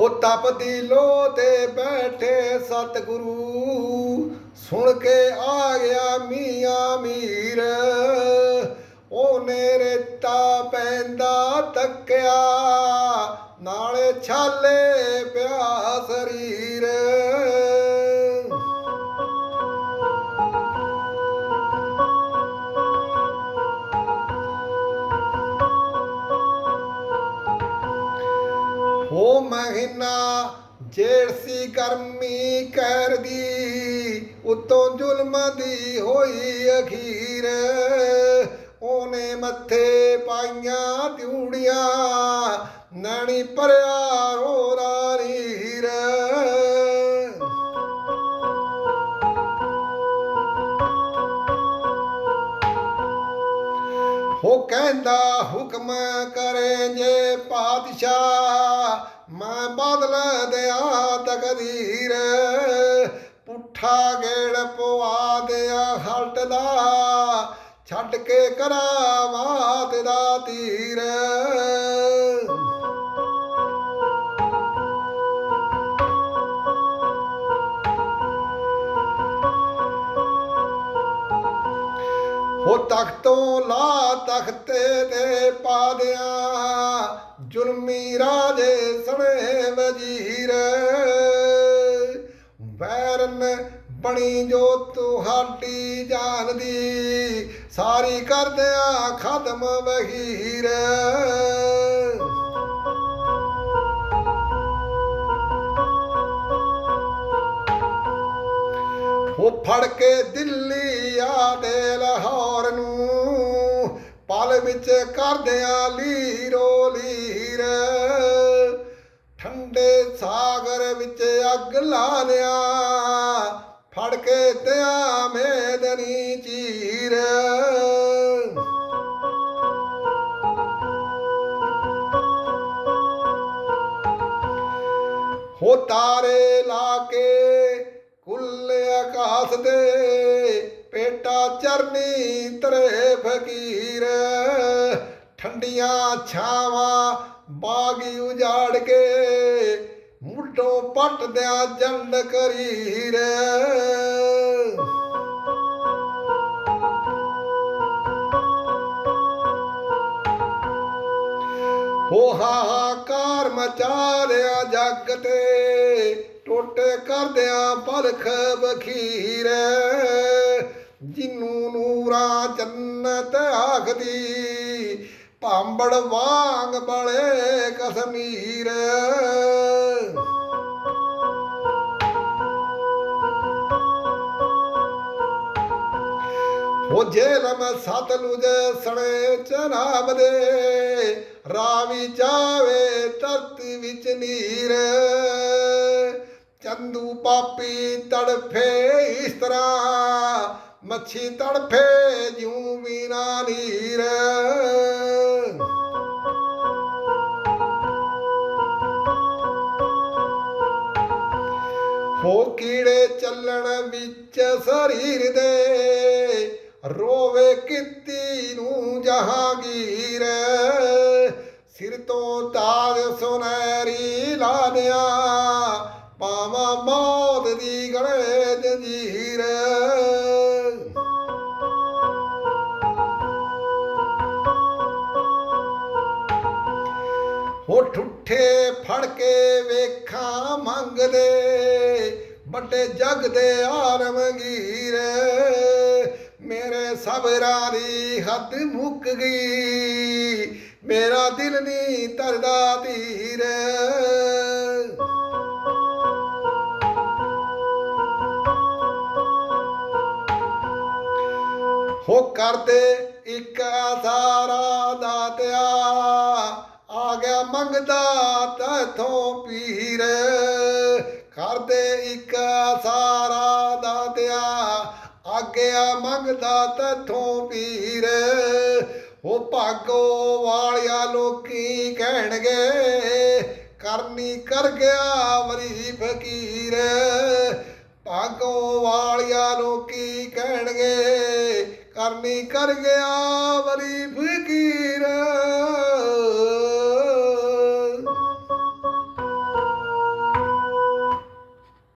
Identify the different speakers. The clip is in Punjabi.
Speaker 1: ਹੋ ਤਪਦੀ ਲੋ ਤੇ ਬੈਠੇ ਸਤਿਗੁਰੂ। ਸੁਣ ਕੇ ਆ ਗਿਆ ਮੀਆਂ ਮੀਰ। ਉਹਨੇ ਰੇਤਾ ਪੈਂਦਾ ਤੱਕਿਆ। ਨਾਲੇ ਛਾਲੇ ਹੋ ਮਹੀਨਾ, ਜੇੜ ਸੀ ਗਰਮੀ ਕਹਿਰ ਉਤੋਂ ਜ਼ੁਲਮ ਦੀ ਹੋਈ ਅਖੀਰ। ਉਹਨੇ ਮੱਥੇ ਪਾਈਆਂ ਤਿਉੜੀਆਂ, ਨੈਣੀ ਭਰਿਆ ਰੋਰਾ ਰੀਰ ਹੋ ਕਹਿੰਦਾ, ਹੁਕਮ ਕਰੇ ਜੇ ਪਾਤਸ਼ਾਹ ਮੈਂ ਬਦਲ ਦਿਆਂ ਤਕਦੀਰ ਪੁੱਠਾ ਗੇੜ ਪਵਾ ਦਿਆ, ਹਲਟ ਦਾ। ਛੱਡ ਕੇ ਕਰਾਵਾ ਦਾ ਤੀਰ। ਹੋ ਤਖਤੋਂ ਲਾ ਤਖਤੇ ਤੇ ਪਾ ਦਿਆਂ। ਜ਼ੁਲਮੀ ਰਾਜੇ ਸਣੇ ਵਜ਼ੀਰ। ਵੈਰਨ ਬਣੀ ਜੋ ਤੁਹਾਡੀ ਜਾਨ ਦੀ, ਸਾਰੀ ਕਰਦਿਆਂ ਖਤਮ ਵਹੀਰ। ਉਹ ਫੜ ਕੇ ਦਿੱਲੀ ਆ ਦੇ ਲਾਹੌਰ ਨੂੰ, ਪਲ ਵਿੱਚ ਕਰਦਿਆਂ ਲੀਰੋ ਵਿੱਚ ਅੱਗ ਲਾ ਲਿਆ ਫੜ ਕੇ ਦਿਆਂ ਮੇਦਨੀ ਚੀਰ ਹੋ ਤਾਰੇ ਲਾ ਕੇ ਕੁੱਲ ਆਕਾਸ਼ ਦੇ, ਪੇਟਾ ਚਰਨੀ ਤਰੇ ਫਕੀਰ। ਠੰਡੀਆਂ ਛਾਵਾਂ ਬਾਗੀ ਉਜਾੜ ਕੇ ਮੁੱਢੋਂ ਪੱਟ ਦਿਆਂ ਜੰਡ ਕਰੀਰ ਹੋ ਹਾਹਾਕਾਰ ਮਚਾ ਲਿਆ ਜੱਗ ਤੇ, ਟੋਟੇ ਕਰਦਿਆਂ ਪਲਖ ਬਖੀਰ ਜਿਨੂੰ ਨੂਰਾਂ ਜੰਨਤ ਆਖਦੀ, ਭਾਂਬੜ ਵਾਂਗ ਬਲੇ ਕਸ਼ਮੀਰ। ਹੋ ਜੇਲਮ ਸਤਲੁਜ ਸਣੇ ਚਨਾਬ ਦੇ। ਰਾਵੀ ਜਾਵੇ ਧਰਤੀ ਵਿੱਚ ਨੀਰ। ਚੰਦੂ ਪਾਪੀ ਤੜਫੇ ਇਸ ਤਰ੍ਹਾਂ। ਮੱਛੀ ਤੜਫੇ ਜਿਉ ਬਿਨਾ ਨੀਰ। ਹੋ ਕੀੜੇ ਚੱਲਣ ਵਿੱਚ ਸਰੀਰ ਦੇ ਰੋਵੇ ਕਿੱਤੀ ਨੂੰ ਜਹਾਂਗੀਰ। ਸਿਰ ਤੋਂ ਤਾਜ ਸੁਨਹਿਰੀ ਲਾਦਿਆ ਪਾਵਾਂ ਮੌਤ ਦੀ ਗਲੇ ਜੰਜੀਰ। ਹੋ ਠੁੱਠੇ ਫੜ ਕੇ ਵੇਖਾਂ ਮੰਗਦੇ, ਵੱਡੇ ਜਗ ਦੇ ਆਲਮਗੀਰ ਮੇਰੇ ਸਬਰਾਂ ਦੀ ਹੱਦ ਮੁੱਕ ਗਈ। ਮੇਰਾ ਦਿਲ ਨਹੀਂ ਤਰਦਾ ਧੀਰ। ਹੋ ਕਰਦੇ ਇੱਕ ਆਗਿਆ ਮੰਗਦਾ ਤੈਥੋਂ ਪੀਰ। ਉਹ ਭਾਗੋ ਵਾਲਿਆ ਲੋਕੀ ਕਹਿਣਗੇ? ਕਰਨੀ ਕਰ ਗਿਆ ਵਰੀ ਫਕੀਰ ਭਾਗੋ ਵਾਲਿਆ ਲੋਕੀ ਕਹਿਣਗੇ? ਕਰਨੀ ਕਰ ਗਿਆ ਵਰੀ ਫਕੀਰ